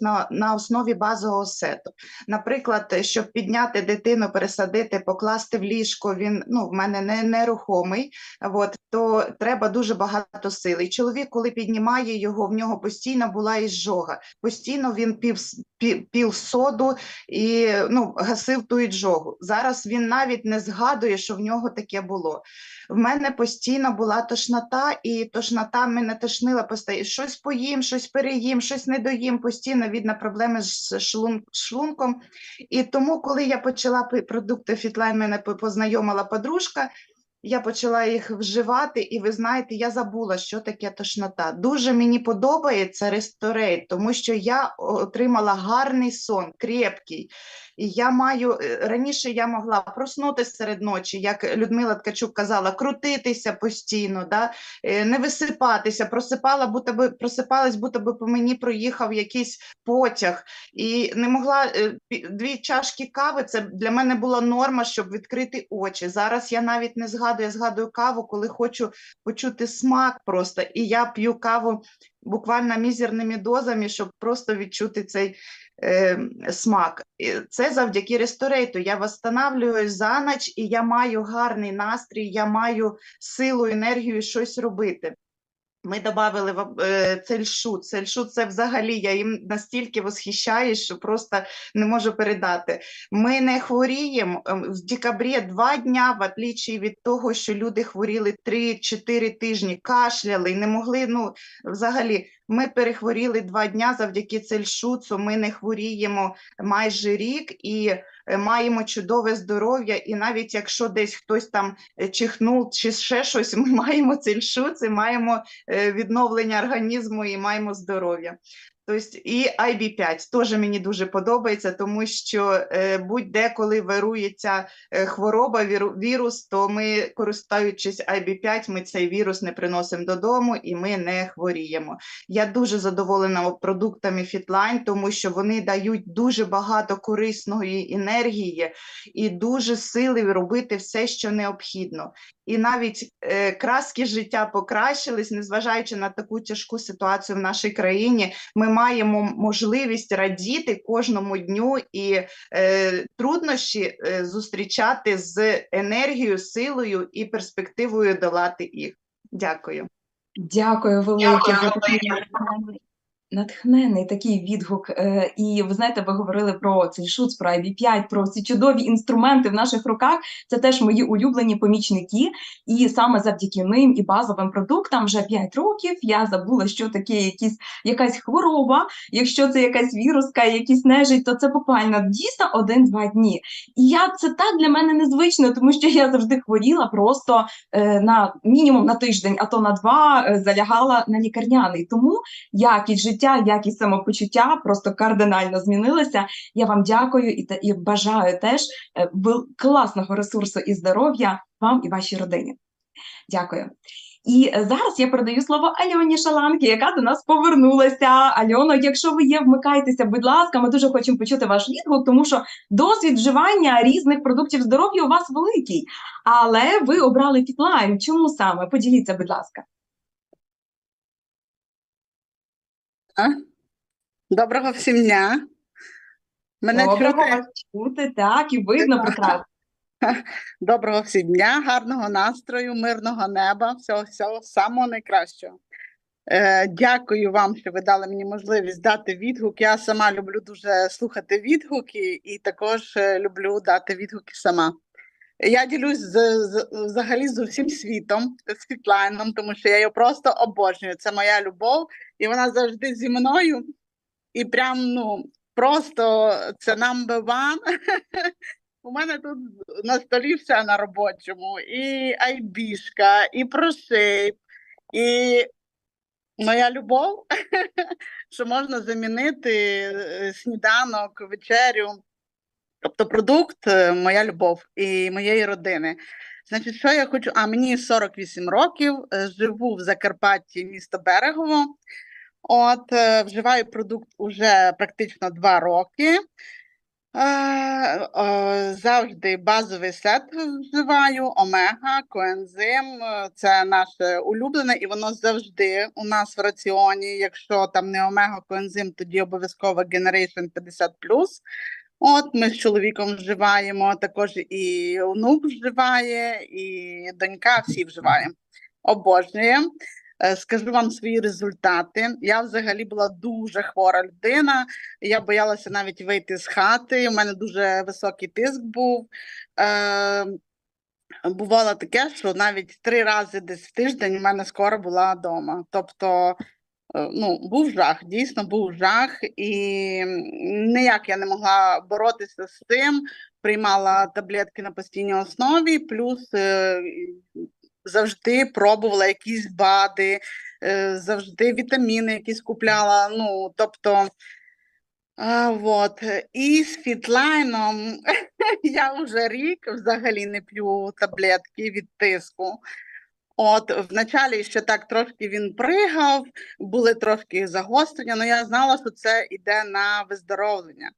на, на основі базового сету. Наприклад, щоб підняти дитину, пересадити, покласти в ліжко, він ну, в мене не нерухомий, от, то треба дуже багато сили. І чоловік, коли піднімає його, в нього постійно була іжога. Постійно він пів, с- пі- пів соду і ну, гасив ту іжогу. Зараз він навіть не згадує, що в нього таке було. В мене постійно була тошнота, і тошнота мене тошнила постійно. Щось поїм, щось переїм, щось не доїм. Постійно видно проблеми з шлун- шлунком. І тому, коли я почала продукти Фітлайн, мене познайомила подружка. Я почала їх вживати, і ви знаєте, я забула, що таке тошнота. Дуже мені подобається ресторейт, тому що я отримала гарний сон, крепкий. І я маю е, раніше я могла проснутися серед ночі, як Людмила Ткачук казала, крутитися постійно, да? е, не висипатися, просипала, будто би просипалась, будто би по мені проїхав якийсь потяг. І не могла е, дві чашки кави. Це для мене була норма, щоб відкрити очі. Зараз я навіть не згадую, я згадую каву, коли хочу почути смак просто. І я п'ю каву буквально мізерними дозами, щоб просто відчути цей е, смак. Це завдяки ресторейту. Я восстанавлююсь за ніч, і я маю гарний настрій, я маю силу, енергію щось робити. Ми додали е, цельшут. Цельшут це взагалі я їм настільки восхищаюсь, що просто не можу передати. Ми не хворіємо ем, в декабрі два дня, в отличие від того, що люди хворіли 3-4 тижні, кашляли і не могли. Ну, взагалі, ми перехворіли два дня завдяки цельшуцу. Ми не хворіємо майже рік і маємо чудове здоров'я. І навіть якщо десь хтось там е, чихнув чи ще щось, ми маємо цельшуц маємо е, відновлення організму і маємо здоров'я. Тобто і IB5 теж мені дуже подобається, тому що е, будь-де, коли вирується е, хвороба, віру, вірус, то ми, користуючись IB5, ми цей вірус не приносимо додому і ми не хворіємо. Я дуже задоволена продуктами Fitline, тому що вони дають дуже багато корисної енергії і дуже сили робити все, що необхідно. І навіть е, краски життя покращились, незважаючи на таку тяжку ситуацію в нашій країні. Ми маємо можливість радіти кожному дню і е, труднощі е, зустрічати з енергією, силою і перспективою долати їх. Дякую. Дякую велике Дякую натхненний такий відгук. Е, І ви знаєте, ви говорили про цей шуц, про IB5, про ці чудові інструменти в наших руках. Це теж мої улюблені помічники. І саме завдяки ним і базовим продуктам вже 5 років я забула, що таке якісь, якась хвороба. Якщо це якась віруска, якісь нежить, то це буквально дійсно один-два дні. І я це так для мене незвично, тому що я завжди хворіла просто е, на мінімум на тиждень, а то на два е, залягала на лікарняний. Тому якість життя, якість самопочуття просто кардинально змінилася. Я вам дякую і, та- і бажаю теж е, класного ресурсу і здоров'я вам і вашій родині. Дякую. І е, зараз я передаю слово Альоні Шаланки, яка до нас повернулася. Альоно, якщо ви є, вмикайтеся, будь ласка, ми дуже хочемо почути ваш відгук, тому що досвід вживання різних продуктів здоров'я у вас великий. Але ви обрали Фітлайн. Чому саме? Поділіться, будь ласка. Доброго всім дня. Мене Доброго чути? вас чути, так, і видно прекрасно. Доброго всім дня, гарного настрою, мирного неба, всього всього самого найкращого. Е, дякую вам, що ви дали мені можливість дати відгук. Я сама люблю дуже слухати відгуки і також е, люблю дати відгуки сама. Я ділюсь з, з, взагалі з усім світом, з Фітлайном, тому що я його просто обожнюю. Це моя любов, і вона завжди зі мною. І прям ну просто це number one. У мене тут на столі все на робочому, і айбішка, і прошейп, і моя любов, що можна замінити е, сніданок, вечерю. Тобто продукт е, моя любов і моєї родини. Значить, що я хочу? А мені 48 років, е, живу в Закарпатті, місто Берегово. От, е, вживаю продукт уже практично два роки. Е, Завжди базовий сет вживаю, омега, коензим. е, Це наше улюблене, і воно завжди у нас в раціоні. Якщо там не омега, коензим, тоді обов'язково Generation 50+. От ми з чоловіком вживаємо, також і онук вживає, і донька, всі вживаємо. Обожнюємо. Е, Скажу вам свої результати. Я взагалі була дуже хвора людина. Я боялася навіть вийти з хати. У мене дуже високий тиск був. Е, бувало таке, що навіть три рази десь в тиждень у мене скоро була вдома. Тобто, е, ну, був жах, дійсно був жах, і ніяк я не могла боротися з цим. Приймала таблетки на постійній основі, плюс е, завжди пробувала якісь БАДи, е, завжди вітаміни якісь купляла. Ну, тобто, а, вот. І з фітлайном я вже рік взагалі не п'ю таблетки від тиску. От, вначалі ще так трошки він пригав, були трошки загострення, але я знала, що це йде на виздоровлення.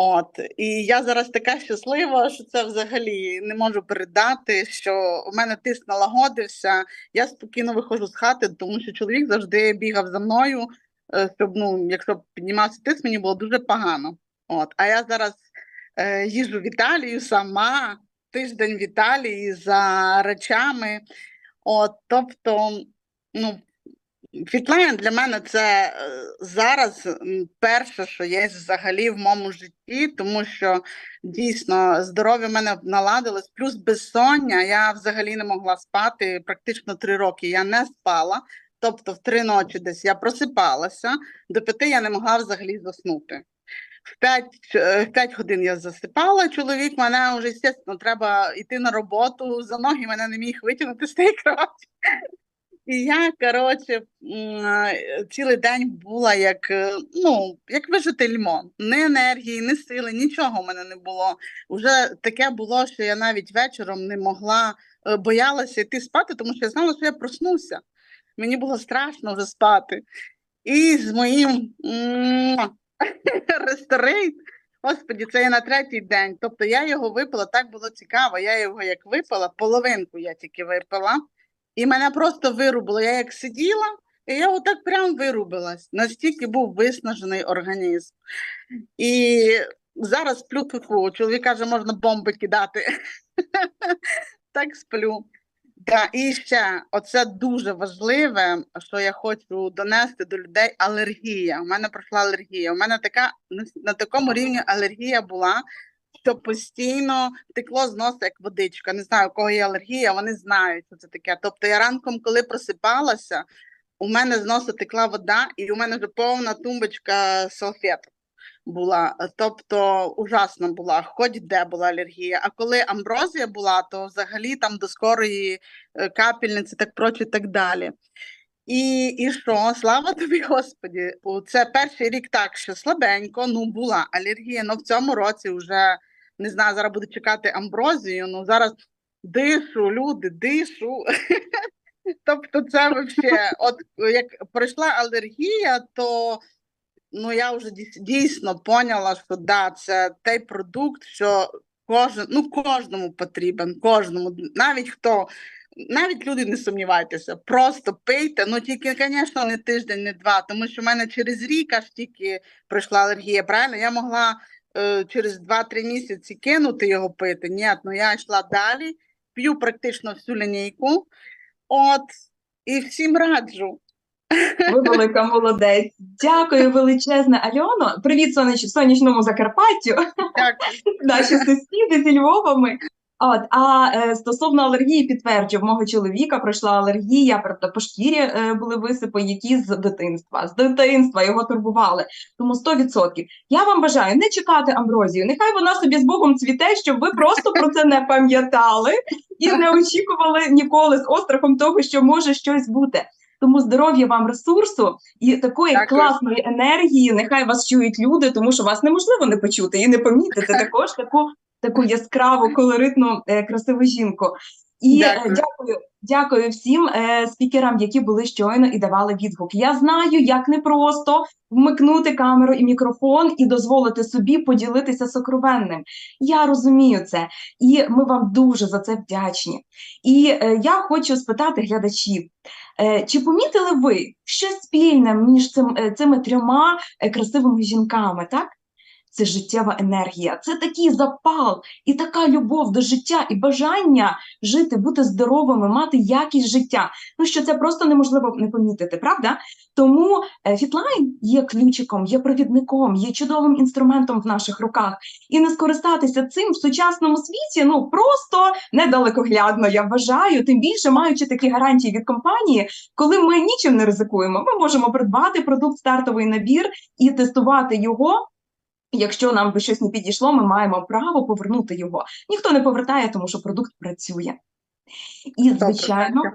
От, і я зараз така щаслива, що це взагалі не можу передати, що у мене тиск налагодився. Я спокійно виходжу з хати, тому що чоловік завжди бігав за мною, е, щоб ну, якщо піднімався тиск, мені було дуже погано. От, а я зараз е, їжджу в Італію сама, тиждень в Італії за речами. От, тобто, ну, Фітлайн для мене це е, зараз перше, що є взагалі в моєму житті, тому що дійсно здоров'я в мене наладилось, плюс безсоння. Я взагалі не могла спати практично три роки. Я не спала. Тобто в три ночі десь я просипалася, до п'яти я не могла взагалі заснути. В п'ять, е, годин я засипала. Чоловік мене вже, звісно, треба йти на роботу. За ноги мене не міг витягнути з тієї кроваті. І я, коротше, цілий день була як, е, ну, як вижити лімон. Ні енергії, ні сили, нічого в мене не було. Уже таке було, що я навіть вечором не могла, е, боялася йти спати, тому що я знала, що я проснуся. Мені було страшно вже спати. І з моїм ресторейт, господі, це я на третій день. Тобто я його випила, так було цікаво. Я його як випила, половинку я тільки випила. І мене просто вирубило. Я як сиділа, і я отак прям вирубилась. Настільки був виснажений організм. І зараз сплю пику. Чоловік каже, можна бомби кидати. Так сплю. Да, і ще оце дуже важливе, що я хочу донести до людей алергія. У мене пройшла алергія. У мене така на такому рівні алергія була, що постійно текло з носа як водичка. Не знаю, у кого є алергія, вони знають, що це таке. Тобто я ранком, коли просипалася, у мене з носа текла вода, і у мене вже повна тумбочка салфеток була. Тобто ужасно була, хоч де була алергія. А коли амброзія була, то взагалі там до скорої е, капельниці, так прочі, так далі. І, і що, слава тобі, Господі, це перший рік так, що слабенько, ну була алергія, ну в цьому році вже не знаю, зараз буду чекати амброзію, ну зараз дишу, люди, дишу. Тобто, це взагалі, от як пройшла алергія, то ну я вже дійс- дійсно поняла, що да, це той продукт, що кожен, ну кожному потрібен, кожному, навіть хто. Навіть люди не сумнівайтеся, просто пийте. Ну тільки, звісно, не тиждень, не два, тому що в мене через рік аж тільки пройшла алергія. Правильно, я могла через 2-3 місяці кинути його пити. Ні, ну я йшла далі, п'ю практично всю лінійку. От і всім раджу. Ви велика молодець. Дякую величезне, Альоно. Привіт соняч... сонячному Закарпаттю. Дякую. Наші сусіди зі Львовами. От, а е, стосовно алергії, підтверджую, в мого чоловіка пройшла алергія, правда, по шкірі е, були висипи, які з дитинства. З дитинства його турбували. Тому 100%. Я вам бажаю не чекати амброзію. Нехай вона собі з Богом цвіте, щоб ви просто про це не пам'ятали і не очікували ніколи з острахом того, що може щось бути. Тому здоров'я вам ресурсу і такої Дякую. класної енергії. Нехай вас чують люди, тому що вас неможливо не почути і не помітити також таку таку яскраву, колоритну, е, красиву жінку. І е, Дякую. дякую, дякую всім е, спікерам, які були щойно і давали відгук. Я знаю, як непросто вмикнути камеру і мікрофон і дозволити собі поділитися сокровенним. Я розумію це, і ми вам дуже за це вдячні. І е, я хочу спитати глядачів: е, чи помітили ви щось спільне між цим, е, цими трьома е, красивими жінками? Так? Це життєва енергія, це такий запал і така любов до життя і бажання жити, бути здоровими, мати якість життя. Ну що це просто неможливо не помітити, правда? Тому е, фітлайн є ключиком, є провідником, є чудовим інструментом в наших руках. І не скористатися цим в сучасному світі ну просто недалекоглядно. Я вважаю, тим більше маючи такі гарантії від компанії, коли ми нічим не ризикуємо. Ми можемо придбати продукт стартовий набір і тестувати його. Якщо нам би щось не підійшло, ми маємо право повернути його. Ніхто не повертає, тому що продукт працює. І, звичайно, 100%.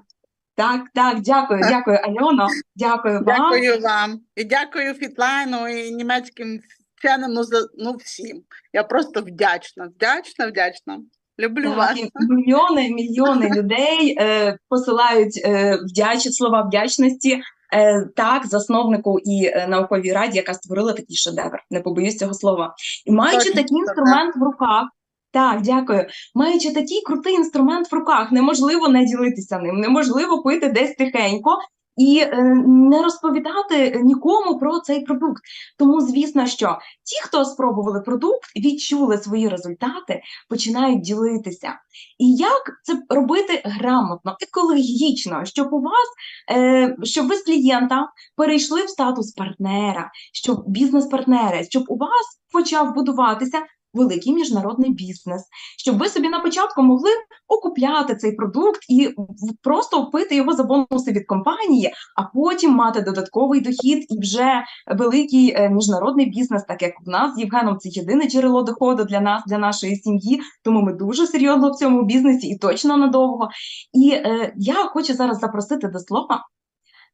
так, так, дякую, дякую, Альоно, дякую вам. Дякую вам. І дякую Фітлайну і німецьким вченим, ну, за, ну всім. Я просто вдячна, вдячна, вдячна. Люблю Так, вас. мільйони, мільйони людей е, посилають е, вдячні слова вдячності. Е, так, засновнику і е, науковій раді, яка створила такий шедевр, не побоюсь цього слова. І маючи так, такий так. інструмент в руках, так, дякую. Маючи такий крутий інструмент в руках, неможливо не ділитися ним, неможливо пити десь тихенько і е, не розповідати нікому про цей продукт. Тому, звісно, що ті, хто спробували продукт, відчули свої результати, починають ділитися. І як це робити грамотно, екологічно, щоб у вас, е, щоб ви з клієнта перейшли в статус партнера, щоб бізнес-партнери, щоб у вас почав будуватися великий міжнародний бізнес, щоб ви собі на початку могли окупляти цей продукт і просто пити його за бонуси від компанії, а потім мати додатковий дохід і вже великий е, міжнародний бізнес, так як в нас з Євгеном це єдине джерело доходу для нас, для нашої сім'ї. Тому ми дуже серйозно в цьому бізнесі і точно надовго. І е, я хочу зараз запросити до слова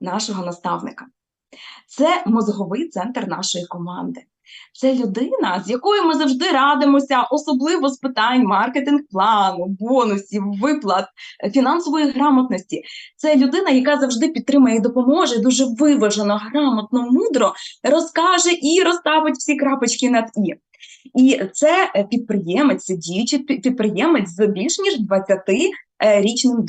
нашого наставника. Це мозговий центр нашої команди. Це людина, з якою ми завжди радимося, особливо з питань маркетинг-плану, бонусів, виплат, фінансової грамотності. Це людина, яка завжди підтримує і допоможе, дуже виважено, грамотно, мудро розкаже і розставить всі крапочки над і. І це підприємець, це діючий підприємець з більш ніж 20 річним